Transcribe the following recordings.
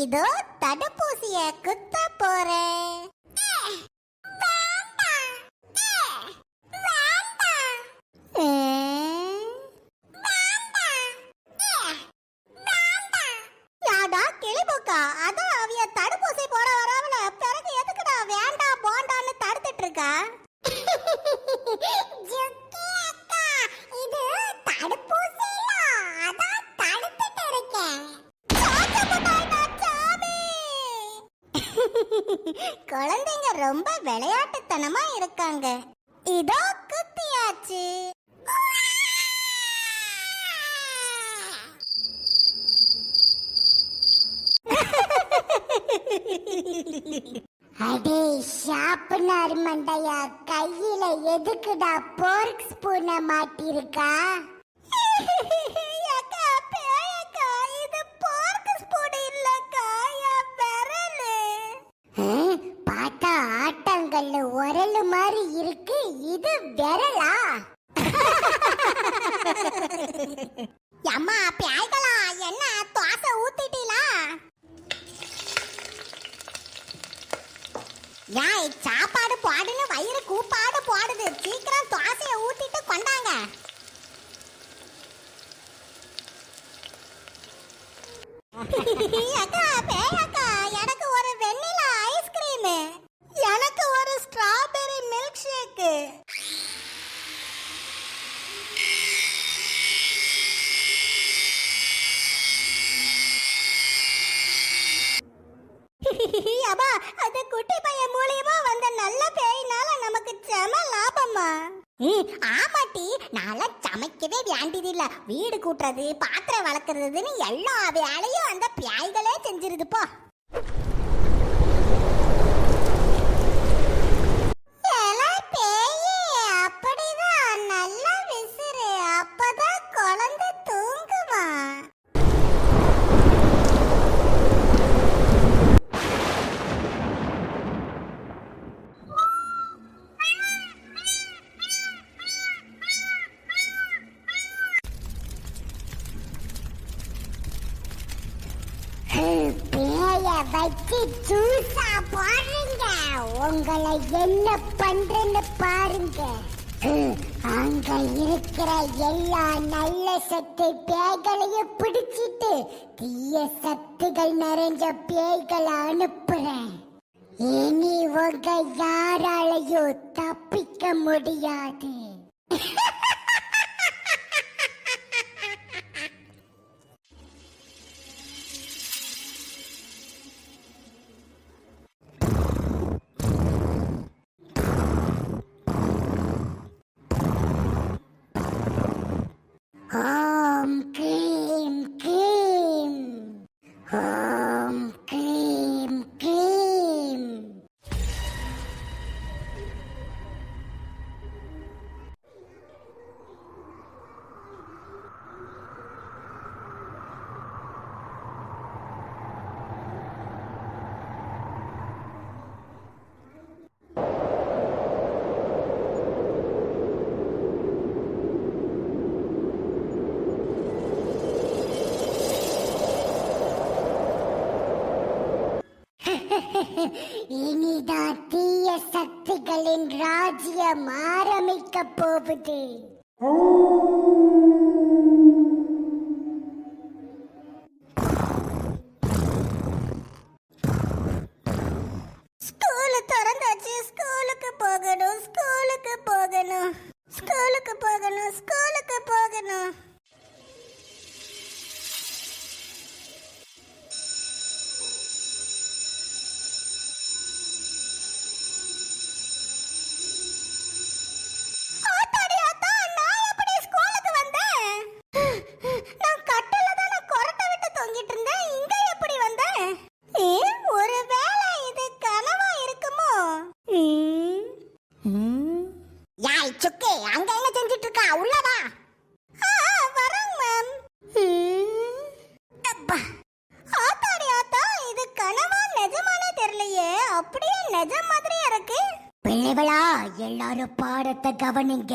இதோ தடுப்பூசிய குத்த போறேன். அக்கா? குழந்தைங்க ரொம்ப விளையாட்டுத்தனமா இருக்காங்க. இதோ குத்தியாச்சு அடே ஷாப்னர் மண்டையா கையில எதுக்குடா போர்க் ஸ்பூனை மாட்டிருக்கா? பார்த்தா ஆட்டங்கள்ல உரல் மாதிரி இருக்கு இது விரலா? அம்மா சாப்பாடு பாடுன்னு வயிறு கூப்பாடு போடுது. சீக்கிரம் தோசையை ஊத்திட்டு கொண்டாங்க. அக்கா ஆமாட்டி நாள சமைக்கவே வேண்டியதில்ல. வீடு கூட்டுறது பாத்திரம் வளர்க்கறதுன்னு எல்லா வேலையும் அந்த பியாய்களே செஞ்சிருதுப்பா. வச்சு ஜூஸா பாருங்க. உங்களை என்ன பண்றேன்னு பாருங்க. அங்க இருக்கிற எல்லா நல்ல சத்து பேய்களையும் பிடிச்சிட்டு தீய சத்துகள் நிறைஞ்ச பேய்களை அனுப்புறேன். இனி உங்க யாராலையும் தப்பிக்க முடியாது. ஆ இனிதான் தீய சக்திகளின் ராஜ்யம் ஆரம்பிக்க போகுது. நிஜ மாதிரியா இருக்கு? பிள்ளைகளா எல்லாரும் பாடத்தை கவனிங்க.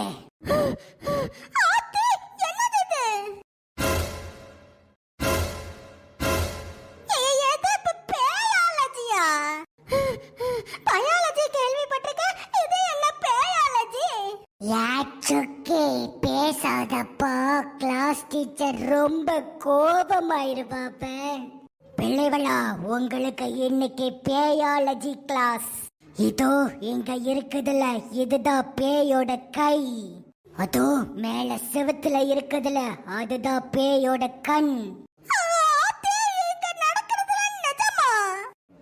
பிள்ளைகளா உங்களுக்கு இன்னைக்கு பேயாலஜி கிளாஸ் இதோ இங்க இருக்குதுல இதுதான் பேயோட கை. அதோ மேல செவத்துல இருக்குதுல அதுதான் பேயோட கண்.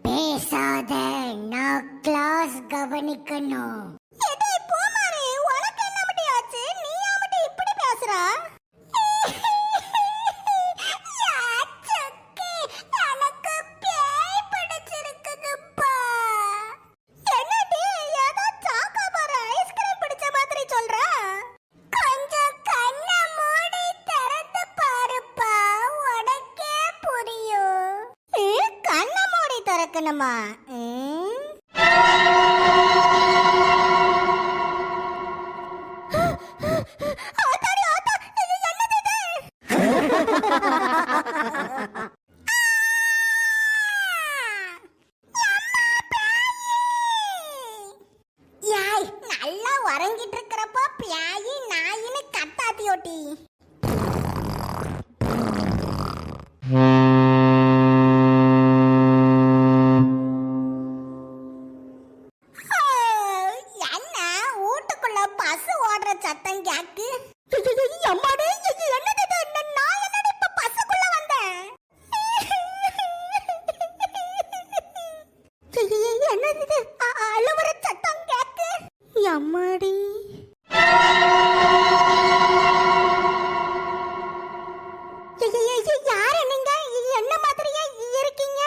பேசாத நான் கிளாஸ் கவனிக்கணும். திறக்கணுமா யாய் நல்லா உறங்கிட்டு இருக்கிறப்போ பியாயி நாயின்னு கத்தாத்தி சத்தம் கேக்கு. அம்மாடி என்னது நான் என்னடி இப்ப பசுக்குள்ள வந்தேன்? என்னது அழுவுற சத்தம் கேக்கு. அம்மாடி. யாரு நீங்க? என்ன மாதிரியா இருக்கீங்க?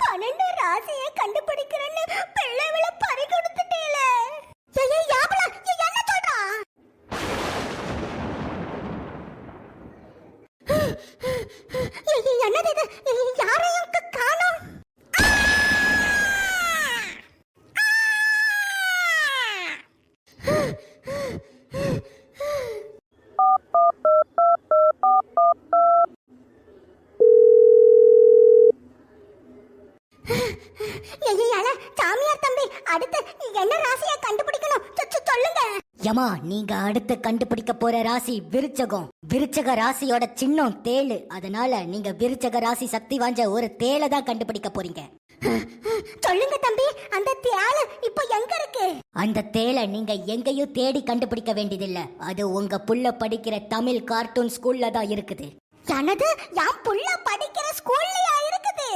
பன்னெண்டு ராசியை கண்டுபிடிக்கிறேன்னு பிள்ளைவில பறி கொடுத்துட்டேல யாபலா என்ன சொல்றா என்னது இது யாரையும் க- காணோம் ஐயையான, சாமியார் தம்பி அடுத்து என்ன ராசியை கண்டுபிடிக்கணும். சொல்லுங்க. யமா நீங்க அடுத்து கண்டுபிடிக்க போற ராசி விருச்சகம். விருச்சக ராசியோட சின்னம் தேளு. அதனால நீங்க விருச்சக ராசி சக்தி வாய்ந்த ஒரு தேளை தான் கண்டுபிடிக்க போறீங்க. சொல்லுங்க தம்பி அந்த தியாலு இப்போ எங்க இருக்கு? அந்த தேளை நீங்க எங்கேயும் தேடி கண்டுபிடிக்க வேண்டியதில்ல. அது உங்க புள்ள படிக்கிற தமிழ் கார்ட்டூன் ஸ்கூல்ல தான் இருக்குது. எனது? என் புள்ள படிக்கிற ஸ்கூல்லயா இருக்கு